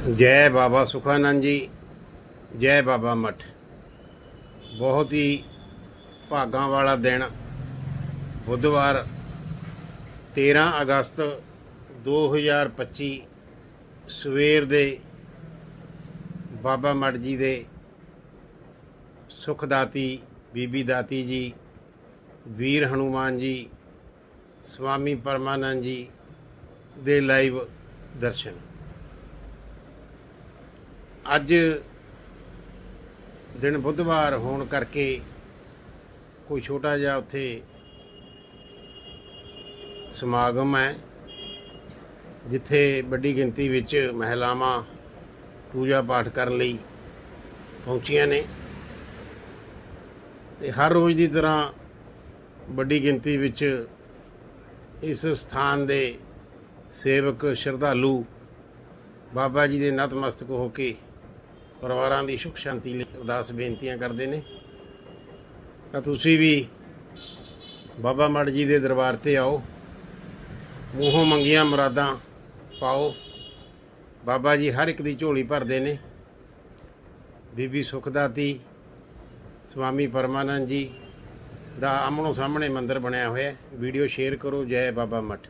ਜੈ ਬਾਬਾ ਸੁਖਾਨੰਦ ਜੀ ਜੈ ਬਾਬਾ ਮਠ ਬਹੁਤ ਹੀ ਭਾਗਾਂ ਵਾਲਾ ਦਿਨ ਬੁੱਧਵਾਰ 13 ਅਗਸਤ 2025 ਸਵੇਰ ਦੇ ਬਾਬਾ ਮਠ ਜੀ ਦੇ ਸੁਖਦਾਤੀ ਬੀਬੀ ਦਾਤੀ ਜੀ ਵੀਰ ਹਨੂਮਾਨ ਜੀ ਸਵਾਮੀ ਪਰਮਾਨੰਦ ਜੀ ਦੇ ਲਾਈਵ ਦਰਸ਼ਨ ਅੱਜ ਦਿਨ ਬੁੱਧਵਾਰ ਹੋਣ ਕਰਕੇ ਕੋਈ ਛੋਟਾ ਜਿਹਾ ਉੱਥੇ ਸਮਾਗਮ ਹੈ, ਜਿੱਥੇ ਵੱਡੀ ਗਿਣਤੀ ਵਿੱਚ ਮਹਿਲਾਵਾਂ ਪੂਜਾ ਪਾਠ ਕਰਨ ਲਈ ਪਹੁੰਚੀਆਂ ਨੇ। ਤੇ ਹਰ ਰੋਜ਼ ਦੀ ਤਰ੍ਹਾਂ ਵੱਡੀ ਗਿਣਤੀ ਵਿੱਚ ਇਸ ਸਥਾਨ ਦੇ ਸੇਵਕ ਸ਼ਰਧਾਲੂ ਬਾਬਾ ਜੀ ਦੇ ਨਤਮਸਤਕ ਹੋ ਕੇ ਪਰਿਵਾਰਾਂ ਦੀ ਸੁਖ ਸ਼ਾਂਤੀ ਲਈ ਅਰਦਾਸ ਬੇਨਤੀਆਂ ਕਰਦੇ ਨੇ। ਤਾਂ ਤੁਸੀਂ ਵੀ ਬਾਬਾ ਮੜ ਜੀ ਦੇ ਦਰਬਾਰ ਤੇ ਆਓ। ਮੂੰਹੋਂ ਮੰਗੀਆਂ ਮੁਰਾਦਾਂ ਪਾਓ। ਬਾਬਾ ਜੀ ਹਰ ਇੱਕ ਦੀ ਝੋਲੀ ਭਰਦੇ ਨੇ। ਬੀਬੀ ਸੁਖਦਾਤੀ, ਸਵਾਮੀ ਪਰਮਾਨੰਦ ਜੀ ਦਾ ਆਮਣੋ ਸਾਹਮਣੇ ਮੰਦਿਰ ਬਣਿਆ ਹੋਇਆ ਵੀਡੀਓ ਸ਼ੇਅਰ ਕਰੋ। ਜੈ ਬਾਬਾ ਮਠ।